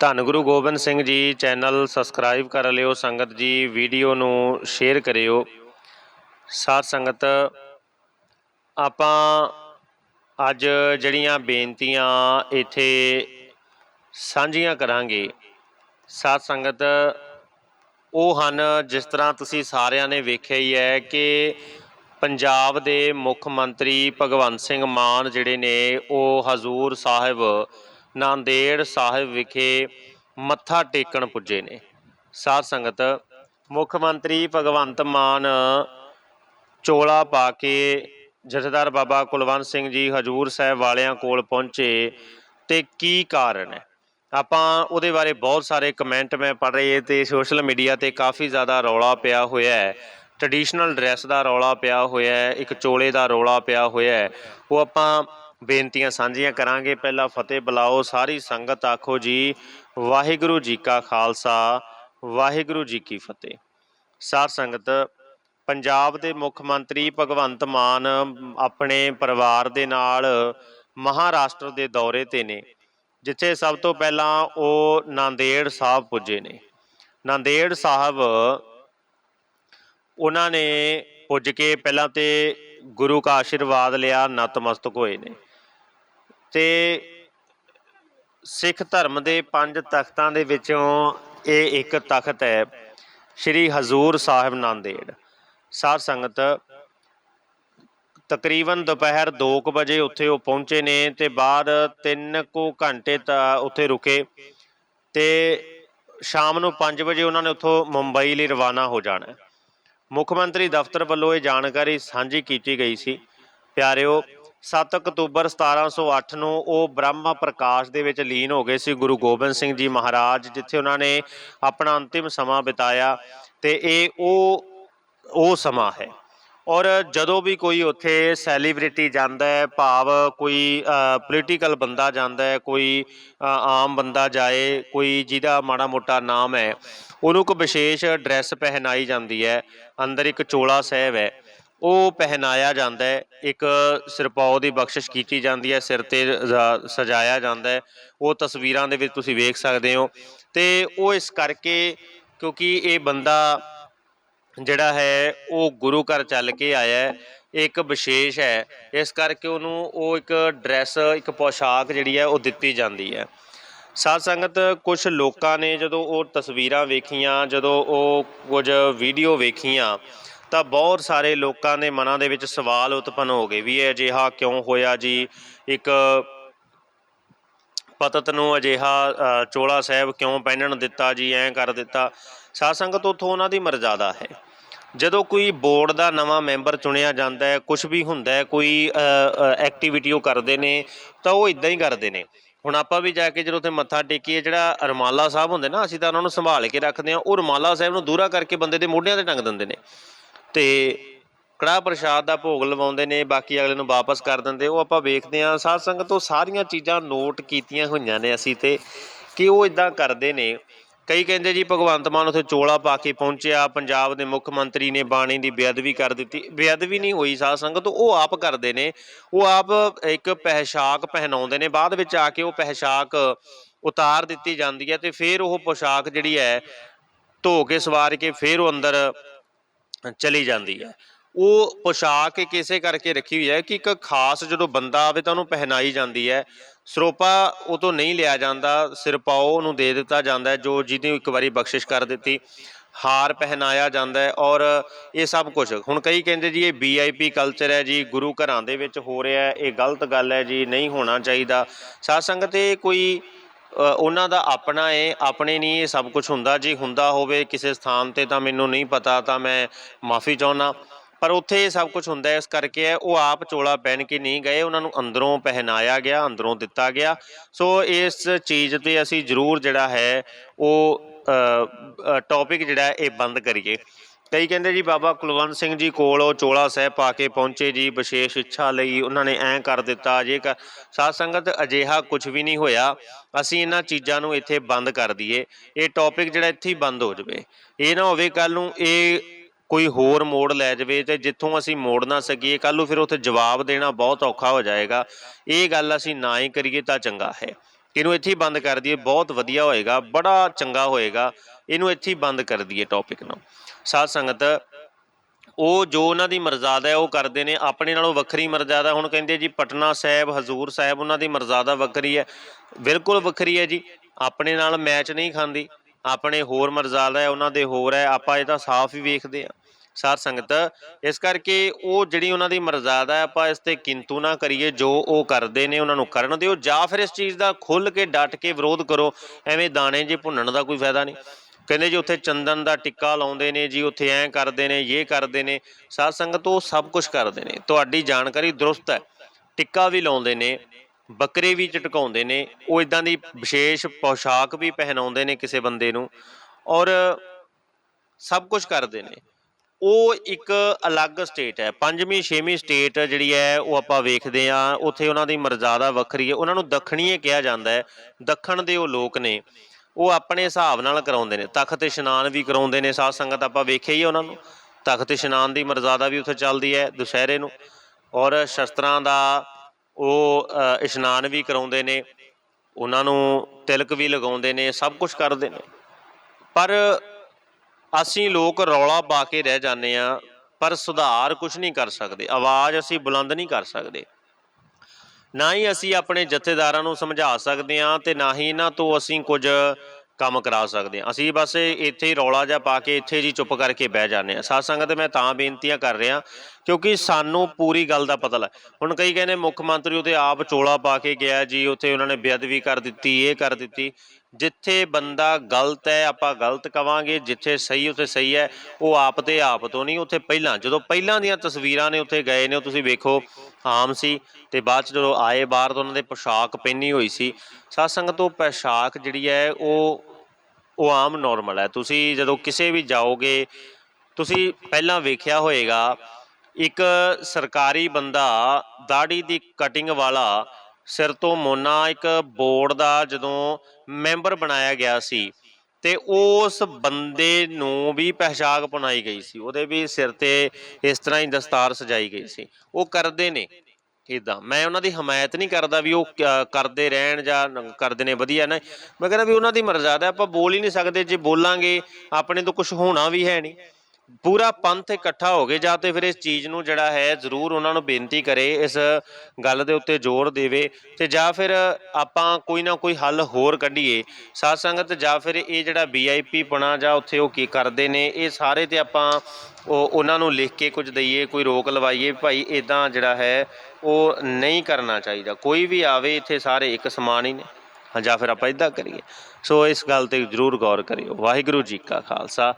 ਧੰਨ Guru Gobind Singh ji channel subscribe ਕਰ ਲਿਓ, ਸੰਗਤ ਜੀ ਵੀਡੀਓ ਨੂੰ ਸ਼ੇਅਰ ਕਰਿਓ। ਸਾਧ ਸੰਗਤ, ਆਪਾਂ ਅੱਜ ਜਿਹੜੀਆਂ ਬੇਨਤੀਆਂ ਇੱਥੇ ਸਾਂਝੀਆਂ ਕਰਾਂਗੇ, ਸਾਧ ਸੰਗਤ, ਉਹ ਹਨ ਜਿਸ ਤਰ੍ਹਾਂ ਤੁਸੀਂ ਸਾਰਿਆਂ ਨੇ ਵੇਖਿਆ ਹੀ ਹੈ ਕਿ ਪੰਜਾਬ ਦੇ ਮੁੱਖ ਮੰਤਰੀ ਭਗਵੰਤ ਸਿੰਘ ਮਾਨ ਜਿਹੜੇ ਨੇ, ਉਹ ਹਜ਼ੂਰ ਸਾਹਿਬ ਨਾਂਦੇੜ ਸਾਹਿਬ ਵਿਖੇ ਮੱਥਾ ਟੇਕਣ ਪੁੱਜੇ ਨੇ। ਸਾਧ ਸੰਗਤ, ਮੁੱਖ ਮੰਤਰੀ ਭਗਵੰਤ ਮਾਨ ਚੋਲਾ ਪਾ ਕੇ ਜਥੇਦਾਰ ਬਾਬਾ ਕੁਲਵੰਤ ਸਿੰਘ ਜੀ ਹਜੂਰ ਸਾਹਿਬ ਵਾਲਿਆਂ ਕੋਲ ਪਹੁੰਚੇ ਤੇ ਕੀ ਕਾਰਨ ਹੈ? ਆਪਾਂ ਉਹਦੇ ਬਾਰੇ ਬਹੁਤ ਸਾਰੇ ਕਮੈਂਟ ਮੈਂ ਪੜ੍ਹ ਰਹੇ ਤੇ ਸੋਸ਼ਲ ਮੀਡੀਆ ਤੇ ਕਾਫੀ ਜ਼ਿਆਦਾ ਰੌਲਾ ਪਿਆ ਹੋਇਆ ਹੈ। ਟ੍ਰੈਡੀਸ਼ਨਲ ਡਰੈਸ ਦਾ ਰੌਲਾ ਪਿਆ ਹੋਇਆ ਹੈ, ਇੱਕ ਚੋਲੇ ਦਾ ਰੌਲਾ ਪਿਆ ਹੋਇਆ ਹੈ। ਉਹ ਆਪਾਂ ਬੇਨਤੀਆਂ ਸਾਂਝੀਆਂ ਕਰਾਂਗੇ। ਪਹਿਲਾਂ ਫਤਿਹ ਬੁਲਾਓ ਸਾਰੀ ਸੰਗਤ, ਆਖੋ ਜੀ, ਵਾਹਿਗੁਰੂ ਜੀ ਕਾ ਖਾਲਸਾ, ਵਾਹਿਗੁਰੂ ਜੀ ਕੀ ਫਤਿਹ। ਸਾਰ ਸੰਗਤ, ਪੰਜਾਬ ਦੇ ਮੁੱਖ ਮੰਤਰੀ ਭਗਵੰਤ ਮਾਨ ਆਪਣੇ ਪਰਿਵਾਰ ਦੇ ਨਾਲ ਮਹਾਰਾਸ਼ਟਰ ਦੇ ਦੌਰੇ ਤੇ ਨੇ, ਜਿੱਥੇ ਸਭ ਤੋਂ ਪਹਿਲਾਂ ਉਹ ਨਾਂਦੇੜ ਸਾਹਿਬ ਪੁੱਜੇ ਨੇ। ਨਾਂਦੇੜ ਸਾਹਿਬ ਉਹਨਾਂ ਨੇ ਪੁੱਜ ਕੇ ਪਹਿਲਾਂ ਤੇ ਗੁਰੂ ਕਾ ਆਸ਼ੀਰਵਾਦ ਲਿਆ, ਨਤਮਸਤਕ ਹੋਏ ਨੇ। ਤੇ ਸਿੱਖ ਧਰਮ ਦੇ ਪੰਜ ਤਖਤਾਂ ਦੇ ਵਿੱਚੋਂ ਇਹ ਇੱਕ ਤਖਤ ਹੈ, ਸ੍ਰੀ ਹਜ਼ੂਰ ਸਾਹਿਬ ਨਾਂਦੇੜ। ਸਾਧ ਸੰਗਤ, ਤਕਰੀਬਨ ਦੁਪਹਿਰ 2:00 ਵਜੇ ਉੱਥੇ ਉਹ ਪਹੁੰਚੇ ਨੇ ਤੇ ਬਾਅਦ 3 ਕੁ ਘੰਟੇ ਤਾਂ ਉੱਥੇ ਰੁਕੇ ਤੇ ਸ਼ਾਮ ਨੂੰ 5 ਵਜੇ ਉਹਨਾਂ ਨੇ ਉੱਥੋਂ ਮੁੰਬਈ ਲਈ ਰਵਾਨਾ ਹੋ ਜਾਣਾ। ਮੁੱਖ ਮੰਤਰੀ ਦਫ਼ਤਰ ਵੱਲੋਂ ਇਹ ਜਾਣਕਾਰੀ ਸਾਂਝੀ ਕੀਤੀ ਗਈ ਸੀ। ਪਿਆਰਿਓ 7 ਅਕਤੂਬਰ 1708 ਨੂੰ ਉਹ ਬ੍ਰਹਮ ਪ੍ਰਕਾਸ਼ ਦੇ ਵਿੱਚ ਲੀਨ ਹੋ ਗਏ ਸੀ, ਗੁਰੂ ਗੋਬਿੰਦ ਸਿੰਘ ਜੀ ਮਹਾਰਾਜ, ਜਿੱਥੇ ਉਹਨਾਂ ਨੇ ਆਪਣਾ ਅੰਤਿਮ ਸਮਾਂ ਬਿਤਾਇਆ ਤੇ ਇਹ ਉਹ ਉਹ ਸਮਾਂ ਹੈ। ਔਰ ਜਦੋਂ ਵੀ ਕੋਈ ਉੱਥੇ ਸੈਲੀਬ੍ਰਿਟੀ ਜਾਂਦਾ ਹੈ, ਭਾਵ ਕੋਈ ਪੋਲੀਟੀਕਲ ਬੰਦਾ ਜਾਂਦਾ ਹੈ, ਕੋਈ ਆਮ ਬੰਦਾ ਜਾਏ, ਕੋਈ ਜਿਹਦਾ ਮਾੜਾ ਮੋਟਾ ਨਾਮ ਹੈ, ਉਹਨੂੰ ਇੱਕ ਵਿਸ਼ੇਸ਼ ਡਰੈਸ ਪਹਿਨਾਈ ਜਾਂਦੀ ਹੈ, ਅੰਦਰ ਇੱਕ ਚੋਲਾ ਸਾਹਿਬ ਹੈ। ਉਹ ਪਹਿਨਾਇਆ ਜਾਂਦਾ ਹੈ। ਇੱਕ ਸਿਰਪਾਉ ਦੀ ਬਖਸ਼ਿਸ਼ ਕੀਤੀ ਜਾਂਦੀ ਹੈ, ਸਿਰ ਤੇ ਸਜਾਇਆ ਜਾਂਦਾ ਹੈ। ਉਹ ਤਸਵੀਰਾਂ ਦੇ ਵਿੱਚ ਤੁਸੀਂ ਵੇਖ ਸਕਦੇ ਹੋ। ਤੇ ਉਹ ਇਸ ਕਰਕੇ ਕਿਉਂਕਿ ਇਹ ਬੰਦਾ ਜਿਹੜਾ ਹੈ, ਉਹ ਗੁਰੂ ਘਰ ਚੱਲ ਕੇ ਆਇਆ ਹੈ। ਇੱਕ ਵਿਸ਼ੇਸ਼ ਹੈ। ਇਸ ਕਰਕੇ ਉਹਨੂੰ ਉਹ ਇੱਕ ਡਰੈਸ, ਇੱਕ ਪੋਸ਼ਾਕ ਜਿਹੜੀ ਹੈ, ਉਹ ਦਿੱਤੀ ਜਾਂਦੀ ਹੈ। ਸਾਧ ਸੰਗਤ ਕੁਝ ਲੋਕਾਂ ਨੇ ਜਦੋਂ ਉਹ ਤਸਵੀਰਾਂ ਵੇਖੀਆਂ, ਜਦੋਂ ਉਹ ਕੁਝ ਵੀਡੀਓ ਵੇਖੀਆਂ ਤਾਂ ਬਹੁਤ ਸਾਰੇ ਲੋਕਾਂ ਦੇ ਮਨਾਂ ਦੇ ਵਿੱਚ ਸਵਾਲ ਉਤਪੰਨ ਹੋ ਗਏ ਵੀ ਇਹ ਅਜਿਹਾ ਕਿਉਂ ਹੋਇਆ ਜੀ? ਇੱਕ ਪਤਤ ਨੂੰ ਅਜਿਹਾ ਚੋਲਾ ਸਾਹਿਬ ਕਿਉਂ ਪਹਿਨਣ ਦਿੱਤਾ ਜੀ, ਐਂ ਕਰ ਦਿੱਤਾ? ਸਾਧ ਸੰਗਤ ਉਥੋਂ ਉਹਨਾਂ ਦੀ ਮਰਜ਼ਾਦਾ ਹੈ। ਜਦੋਂ ਕੋਈ ਬੋਰਡ ਦਾ ਨਵਾਂ ਮੈਂਬਰ ਚੁਣਿਆ ਜਾਂਦਾ ਹੈ ਕੁਝ ਵੀ ਹੁੰਦਾ ਹੈ, ਕੋਈ ਐਕਟੀਵਿਟੀ ਉਹ ਕਰਦੇ ਨੇ, ਤਾਂ ਉਹ ਇਦਾਂ ਹੀ ਕਰਦੇ ਨੇ। ਹੁਣ ਆਪਾਂ ਵੀ ਜਾ ਕੇ ਜਦੋਂ ਉੱਥੇ ਮੱਥਾ ਟੇਕੀਏ, ਜਿਹੜਾ ਰਮਾਲਾ ਸਾਹਿਬ ਹੁੰਦੇ ਨਾ, ਅਸੀਂ ਤਾਂ ਉਹਨਾਂ ਨੂੰ ਸੰਭਾਲ ਕੇ ਰੱਖਦੇ ਹਾਂ, ਉਹ ਰਮਾਲਾ ਸਾਹਿਬ ਨੂੰ ਦੂਰਾ ਕਰਕੇ ਬੰਦੇ ਦੇ ਮੋਢਿਆਂ ਤੇ ਟੰਗ ਦਿੰਦੇ ਨੇ। ਤੇ ਕੜਾਹ ਪ੍ਰਸ਼ਾਦ ਦਾ ਭੋਗ ਲਵਾਉਂਦੇ ਨੇ, ਬਾਕੀ ਅਗਲੇ ਨੂੰ ਵਾਪਸ ਕਰ ਦਿੰਦੇ। ਉਹ ਆਪਾਂ ਵੇਖਦੇ ਹਾਂ, ਸਾਧ ਸੰਗਤ ਉਹ ਸਾਰੀਆਂ ਚੀਜ਼ਾਂ ਨੋਟ ਕੀਤੀਆਂ ਹੋਈਆਂ ਨੇ ਅਸੀਂ ਤੇ ਕਿ ਉਹ ਇਦਾਂ ਕਰਦੇ ਨੇ। ਕਈ ਕਹਿੰਦੇ ਜੀ, ਭਗਵੰਤ ਮਾਨ ਉੱਥੇ ਚੋਲਾ ਪਾ ਕੇ ਪਹੁੰਚਿਆ, ਪੰਜਾਬ ਦੇ ਮੁੱਖ ਮੰਤਰੀ ਨੇ ਬਾਣੀ ਦੀ ਬੇਅਦਬੀ ਕਰ ਦਿੱਤੀ। ਬੇਅਦਬੀ ਨਹੀਂ ਹੋਈ ਸਾਧ ਸੰਗਤ, ਉਹ ਆਪ ਕਰਦੇ ਨੇ। ਉਹ ਆਪ ਇੱਕ ਪਹਿਸ਼ਾਕ ਪਹਿਨਾਉਂਦੇ ਨੇ। ਬਾਅਦ ਵਿੱਚ ਆ ਕੇ ਉਹ ਪਹਿਸ਼ਾਕ ਉਤਾਰ ਦਿੱਤੀ ਜਾਂਦੀ ਹੈ ਤੇ ਫਿਰ ਉਹ ਪੋਸ਼ਾਕ ਜਿਹੜੀ ਹੈ ਧੋ ਕੇ ਸਵਾਰ ਕੇ ਫਿਰ ਉਹ ਅੰਦਰ ਚਲੀ ਜਾਂਦੀ ਹੈ। ਉਹ ਪੋਸ਼ਾਕ ਇੱਕ ਇਸੇ ਕਰਕੇ ਰੱਖੀ ਹੋਈ ਹੈ ਕਿ ਇੱਕ ਖਾਸ ਜਦੋਂ ਬੰਦਾ ਆਵੇ ਤਾਂ ਉਹਨੂੰ ਪਹਿਨਾਈ ਜਾਂਦੀ ਹੈ। ਸਰੋਪਾ ਉਹ ਤੋਂ ਨਹੀਂ ਲਿਆ ਜਾਂਦਾ। ਸਿਰ ਪਾਓ ਉਹਨੂੰ ਦੇ ਦਿੱਤਾ ਜਾਂਦਾ ਹੈ, ਜੋ ਜਿਹਦੀ ਇੱਕ ਵਾਰੀ ਬਖਸ਼ਿਸ਼ ਕਰ ਦਿੱਤੀ। ਹਾਰ ਪਹਿਨਾਇਆ ਜਾਂਦਾ ਹੈ ਔਰ ਇਹ ਸਭ ਕੁਝ ਹੁਣ ਕਈ ਕਹਿੰਦੇ ਜੀ ਇਹ ਵੀਆਈਪੀ ਕਲਚਰ ਹੈ ਜੀ, ਗੁਰੂ ਘਰਾਂ ਦੇ ਵਿੱਚ ਹੋ ਰਿਹਾ ਹੈ, ਇਹ ਗਲਤ ਗੱਲ ਹੈ ਜੀ, ਨਹੀਂ ਹੋਣਾ ਚਾਹੀਦਾ। ਸਾਧ ਸੰਗਤ, ਇਹ ਕੋਈ ਉਹਨਾਂ ਦਾ ਆਪਣਾ ਏ, ਆਪਣੇ ਨਹੀਂ, ਇਹ ਸਭ ਕੁਝ ਹੁੰਦਾ। ਜੇ ਹੁੰਦਾ ਹੋਵੇ ਕਿਸੇ ਸਥਾਨ ਤੇ ਤਾਂ ਮੈਨੂੰ ਨਹੀਂ ਪਤਾ, ਤਾਂ ਮੈਂ ਮਾਫੀ ਚਾਹੁੰਦਾ। ਪਰ ਉੱਥੇ ਇਹ ਸਭ ਕੁਝ ਹੁੰਦਾ, ਇਸ ਕਰਕੇ ਹੈ, ਉਹ ਆਪ ਚੋਲਾ ਪਹਿਨ ਕੇ ਨਹੀਂ ਗਏ। ਉਹਨਾਂ ਨੂੰ ਅੰਦਰੋਂ ਪਹਿਨਾਇਆ ਗਿਆ, ਅੰਦਰੋਂ ਦਿੱਤਾ ਗਿਆ। ਸੋ ਇਸ ਚੀਜ਼ ਤੇ ਅਸੀਂ ਜ਼ਰੂਰ ਜਿਹੜਾ ਹੈ, ਉਹ ਟੌਪਿਕ ਜਿਹੜਾ ਇਹ ਬੰਦ ਕਰੀਏ। ਕਈ ਕਹਿੰਦੇ ਜੀ ਬਾਬਾ ਕੁਲਵੰਤ ਸਿੰਘ ਜੀ ਕੋਲ ਉਹ ਚੋਲਾ ਸਾਹਿਬ ਪਾ ਕੇ ਪਹੁੰਚੇ ਜੀ, ਵਿਸ਼ੇਸ਼ ਇੱਛਾ ਲਈ ਉਹਨਾਂ ਨੇ ਐਂ ਕਰ ਦਿੱਤਾ, ਜੇ ਕਰ ਸਾਧ ਸੰਗਤ ਅਜਿਹਾ ਕੁਝ ਵੀ ਨਹੀਂ ਹੋਇਆ, ਅਸੀਂ ਇਹਨਾਂ ਚੀਜ਼ਾਂ ਨੂੰ ਇੱਥੇ ਬੰਦ ਕਰ ਦਈਏ, ਇਹ ਟੌਪਿਕ ਜਿਹੜਾ ਇੱਥੇ ਹੀ ਬੰਦ ਹੋ ਜਾਵੇ। ਇਹ ਨਾ ਹੋਵੇ ਕੱਲ ਨੂੰ ਇਹ ਕੋਈ ਹੋਰ ਮੋੜ ਲੈ ਜਾਵੇ ਤੇ ਜਿੱਥੋਂ ਅਸੀਂ ਮੋੜ ਨਾ ਸਕੀਏ ਕੱਲ ਨੂੰ ਫਿਰ ਉੱਥੇ ਜਵਾਬ ਦੇਣਾ ਬਹੁਤ ਔਖਾ ਹੋ ਜਾਏਗਾ। ਇਹ ਗੱਲ ਅਸੀਂ ਨਾ ਹੀ ਕਰੀਏ ਤਾਂ ਚੰਗਾ ਹੈ। ਇਹਨੂੰ ਇੱਥੇ ਹੀ ਬੰਦ ਕਰ ਦਈਏ, ਬਹੁਤ ਵਧੀਆ ਹੋਏਗਾ, ਬੜਾ ਚੰਗਾ ਹੋਏਗਾ। ਇਹਨੂੰ ਇੱਥੇ ਹੀ ਬੰਦ ਕਰ ਦਈਏ ਟੌਪਿਕ ਨੂੰ। ਸਾਧ ਸੰਗਤ, ਉਹ ਜੋ ਉਹਨਾਂ ਦੀ ਮਰਜ਼ਾਦਾ ਹੈ, ਉਹ ਕਰਦੇ ਨੇ। ਆਪਣੇ ਨਾਲੋਂ ਵੱਖਰੀ ਮਰਜ਼ਾਦਾ, ਹੁਣ ਕਹਿੰਦੇ ਜੀ ਪਟਨਾ ਸਾਹਿਬ, ਹਜ਼ੂਰ ਸਾਹਿਬ, ਉਹਨਾਂ ਦੀ ਮਰਜ਼ਾਦਾ ਵੱਖਰੀ ਹੈ। ਬਿਲਕੁਲ ਵੱਖਰੀ ਹੈ ਜੀ। ਆਪਣੇ ਨਾਲ ਮੈਚ ਨਹੀਂ ਖਾਂਦੀ। ਆਪਣੇ ਹੋਰ ਮਰਜ਼ਾਦਾ ਹੈ, ਉਹਨਾਂ ਦੇ ਹੋਰ ਹੈ। ਆਪਾਂ ਇਹ ਤਾਂ ਸਾਫ਼ ਹੀ ਵੇਖਦੇ ਆ ਸਾਧ ਸੰਗਤ, ਇਸ ਕਰਕੇ ਉਹ ਜਿਹੜੀ ਉਹਨਾਂ ਦੀ ਮਰਜ਼ਾਦਾ ਹੈ, ਆਪਾਂ ਇਸ ਤੇ ਕਿੰਤੂ ਨਾ ਕਰੀਏ। ਜੋ ਉਹ ਕਰਦੇ ਨੇ, ਉਹਨਾਂ ਨੂੰ ਕਰਨ ਦਿਓ। ਜਾਂ ਫਿਰ ਇਸ ਚੀਜ਼ ਦਾ ਖੁੱਲ ਕੇ ਡਟ ਕੇ ਵਿਰੋਧ ਕਰੋ। ਐਵੇਂ ਦਾਣੇ ਜੇ ਭੁੰਨਣ ਦਾ ਕੋਈ ਫਾਇਦਾ ਨਹੀਂ। ਕਹਿੰਦੇ ਜੀ ਉੱਥੇ ਚੰਦਨ ਦਾ ਟਿੱਕਾ ਲਾਉਂਦੇ ਨੇ ਜੀ, ਉੱਥੇ ਐਂ ਕਰਦੇ ਨੇ ਇਹ ਕਰਦੇ ਨੇ। ਸਾਧ ਸੰਗਤ ਉਹ ਸਭ ਕੁਝ ਕਰਦੇ ਨੇ। ਤੁਹਾਡੀ ਜਾਣਕਾਰੀ ਦਰੁਸਤ ਹੈ। ਟਿੱਕਾ ਵੀ ਲਾਉਂਦੇ ਨੇ, ਬੱਕਰੇ ਵੀ ਝਟਕਾਉਂਦੇ ਨੇ, ਉਹ ਇਦਾਂ ਦੀ ਵਿਸ਼ੇਸ਼ ਪੋਸ਼ਾਕ ਵੀ ਪਹਿਨਾਉਂਦੇ ਨੇ ਕਿਸੇ ਬੰਦੇ ਨੂੰ। ਔਰ ਸਭ ਕੁਝ ਕਰਦੇ ਨੇ। ਉਹ ਇੱਕ ਅਲੱਗ ਸਟੇਟ ਹੈ। ਪੰਜਵੀਂ, ਛੇਵੀਂ ਸਟੇਟ ਜਿਹੜੀ ਹੈ, ਉਹ ਆਪਾਂ ਵੇਖਦੇ ਆ ਉੱਥੇ ਉਹਨਾਂ ਦੀ ਮਰਜ਼ਾਦਾ ਵੱਖਰੀ ਹੈ। ਉਹਨਾਂ ਨੂੰ ਦੱਖਣੀਏ ਕਿਹਾ ਜਾਂਦਾ ਹੈ। ਦੱਖਣ ਦੇ ਉਹ ਲੋਕ ਨੇ। ਉਹ ਆਪਣੇ ਹਿਸਾਬ ਨਾਲ ਕਰਾਉਂਦੇ ਨੇ, ਤਖਤ ਇਸ਼ਨਾਨ ਵੀ ਕਰਾਉਂਦੇ ਨੇ, ਸਾਧ ਸੰਗਤ ਆਪਾਂ ਵੇਖਿਆ ਹੀ ਉਹਨਾਂ ਨੂੰ। ਤਖਤ ਇਸ਼ਨਾਨ ਦੀ ਮਰਜ਼ਾਦਾ ਵੀ ਉੱਥੇ ਚੱਲਦੀ ਹੈ, ਦੁਸਹਿਰੇ ਨੂੰ। ਔਰ ਸ਼ਸਤਰਾਂ ਦਾ ਉਹ ਇਸ਼ਨਾਨ ਵੀ ਕਰਾਉਂਦੇ ਨੇ, ਉਹਨਾਂ ਨੂੰ ਤਿਲਕ ਵੀ ਲਗਾਉਂਦੇ ਨੇ, ਸਭ ਕੁਝ ਕਰਦੇ ਨੇ। ਪਰ ਅਸੀਂ ਲੋਕ ਰੌਲਾ ਪਾ ਕੇ ਰਹਿ ਜਾਂਦੇ ਆ ਪਰ ਸੁਧਾਰ ਕੁਝ ਨਹੀਂ ਕਰ ਸਕਦੇ, ਆਵਾਜ਼ ਅਸੀਂ ਬੁਲੰਦ ਨਹੀਂ ਕਰ ਸਕਦੇ। ਨਾ ਹੀ ਅਸੀਂ ਆਪਣੇ ਜਥੇਦਾਰਾਂ ਨੂੰ ਸਮਝਾ ਸਕਦੇ ਹਾਂ ਤੇ ਨਾ ਹੀ ਇਹਨਾਂ ਤੋਂ ਅਸੀਂ ਕੁਝ ਕੰਮ ਕਰਾ ਸਕਦੇ ਹਾਂ। ਅਸੀਂ ਬਸ ਇੱਥੇ ਹੀ ਰੌਲਾ ਜਿਹਾ ਪਾ ਕੇ ਇੱਥੇ ਜੀ ਚੁੱਪ ਕਰਕੇ ਬਹਿ ਜਾਂਦੇ ਹਾਂ। ਸਾਧ ਸੰਗਤ, ਮੈਂ ਤਾਂ ਬੇਨਤੀਆਂ ਕਰ ਰਿਹਾ ਕਿਉਂਕਿ ਸਾਨੂੰ ਪੂਰੀ ਗੱਲ ਦਾ ਪਤਾ ਲੱਗ ਹੁਣ ਕਈ ਕਹਿੰਦੇ ਮੁੱਖ ਮੰਤਰੀ ਉਹਦੇ ਆਪ ਚੋਲਾ ਪਾ ਕੇ ਗਿਆ ਜੀ, ਉੱਥੇ ਉਹਨਾਂ ਨੇ ਬੇਅਦਬੀ ਕਰ ਦਿੱਤੀ, ਇਹ ਕਰ ਦਿੱਤੀ। ਜਿੱਥੇ ਬੰਦਾ ਗਲਤ ਹੈ, ਆਪਾਂ ਗਲਤ ਕਵਾਂਗੇ, ਜਿੱਥੇ ਸਹੀ ਉੱਥੇ ਸਹੀ ਹੈ। ਉਹ ਆਪ ਤੇ ਆਪ ਤੋਂ ਨਹੀਂ, ਉੱਥੇ ਪਹਿਲਾਂ, ਜਦੋਂ ਪਹਿਲਾਂ ਦੀਆਂ ਤਸਵੀਰਾਂ ਨੇ, ਉੱਥੇ ਗਏ ਨੇ, ਉਹ ਤੁਸੀਂ ਵੇਖੋ ਆਮ ਸੀ ਤੇ ਬਾਅਦ ਚ ਜਦੋਂ ਆਏ ਬਾਹਰ ਤਾਂ ਉਹਨਾਂ ਦੇ ਪੋਸ਼ਾਕ ਪਹਿਨੀ ਹੋਈ ਸੀ। ਸਾਧ ਸੰਗਤ ਉਹ ਪੋਸ਼ਾਕ ਜਿਹੜੀ ਹੈ ਉਹ ਉਹ ਆਮ ਨਾਰਮਲ ਹੈ। ਤੁਸੀਂ ਜਦੋਂ ਕਿਸੇ ਵੀ ਜਾਓਗੇ, ਤੁਸੀਂ ਪਹਿਲਾਂ ਵੇਖਿਆ ਹੋਏਗਾ, ਇੱਕ ਸਰਕਾਰੀ ਬੰਦਾ ਦਾੜੀ ਦੀ ਕਟਿੰਗ ਵਾਲਾ ਸਿਰ ਤੋਂ ਮੋਨਾ ਇੱਕ ਬੋਰਡ ਦਾ ਜਦੋਂ ਮੈਂਬਰ ਬਣਾਇਆ ਗਿਆ ਸੀ ਤੇ ਉਸ ਬੰਦੇ ਨੂੰ ਵੀ ਪਹਿਚਾਕ ਬਣਾਈ ਗਈ ਸੀ। ਉਹਦੇ ਵੀ ਸਿਰ ਤੇ ਇਸ ਤਰ੍ਹਾਂ ਹੀ ਦਸਤਾਰ ਸਜਾਈ ਗਈ ਸੀ। ਉਹ ਕਰਦੇ ਨੇ ਇਦਾਂ ਮੈਂ ਉਹਨਾਂ ਦੀ ਹਮਾਇਤ ਨਹੀਂ ਕਰਦਾ ਵੀ ਉਹ ਕਰਦੇ ਰਹਿਣ ਜਾਂ ਕਰਦੇ ਨੇ, ਵਧੀਆ ਨਾ। ਮੈਂ ਕਹਿੰਦਾ ਵੀ ਉਹਨਾਂ ਦੀ ਮਰਜ਼ਾਦਾ, ਆਪਾਂ ਬੋਲ ਹੀ ਨਹੀਂ ਸਕਦੇ। ਜੇ ਬੋਲਾਂਗੇ, ਆਪਣੇ ਤੋਂ ਕੁਝ ਹੋਣਾ ਵੀ ਹੈ ਨਹੀਂ। ਪੂਰਾ ਪੰਥ ਇਕੱਠਾ ਹੋ ਕੇ ਜਾਂ ਤੇ ਫਿਰ ਇਸ ਚੀਜ਼ ਨੂੰ ਜਿਹੜਾ ਹੈ ਜ਼ਰੂਰ ਉਹਨਾਂ ਨੂੰ ਬੇਨਤੀ ਕਰੇ, ਇਸ ਗੱਲ ਦੇ ਉੱਤੇ ਜ਼ੋਰ ਦੇਵੇ ਤੇ ਜਾਂ ਫਿਰ ਆਪਾਂ ਕੋਈ ਨਾ ਕੋਈ ਹੱਲ ਹੋਰ ਕੱਢੀਏ। ਸਾਧ ਸੰਗਤ ਜਾਂ ਫਿਰ ਇਹ ਜਿਹੜਾ ਵੀਆਈਪੀ ਬਣਾ ਜਾਂ ਉੱਥੇ ਉਹ ਕੀ ਕਰਦੇ ਨੇ, ਇਹ ਸਾਰੇ ਤੇ ਆਪਾਂ ਉਹ ਉਹਨਾਂ ਨੂੰ ਲਿਖ ਕੇ ਕੁਝ ਦਈਏ, ਕੋਈ ਰੋਕ ਲਵਾਈਏ, ਭਾਈ ਇਦਾਂ ਜਿਹੜਾ ਹੈ ਉਹ ਨਹੀਂ ਕਰਨਾ ਚਾਹੀਦਾ। ਕੋਈ ਵੀ ਆਵੇ ਇੱਥੇ ਸਾਰੇ ਇੱਕ ਸਮਾਨ ਹੀ ਨੇ। ਜਾਂ ਫਿਰ ਆਪਾਂ ਇਦਾਂ ਕਰੀਏ। ਸੋ ਇਸ ਗੱਲ ਤੇ ਜ਼ਰੂਰ ਗੌਰ ਕਰਿਓ। ਵਾਹਿਗੁਰੂ ਜੀ ਕਾ ਖਾਲਸਾ।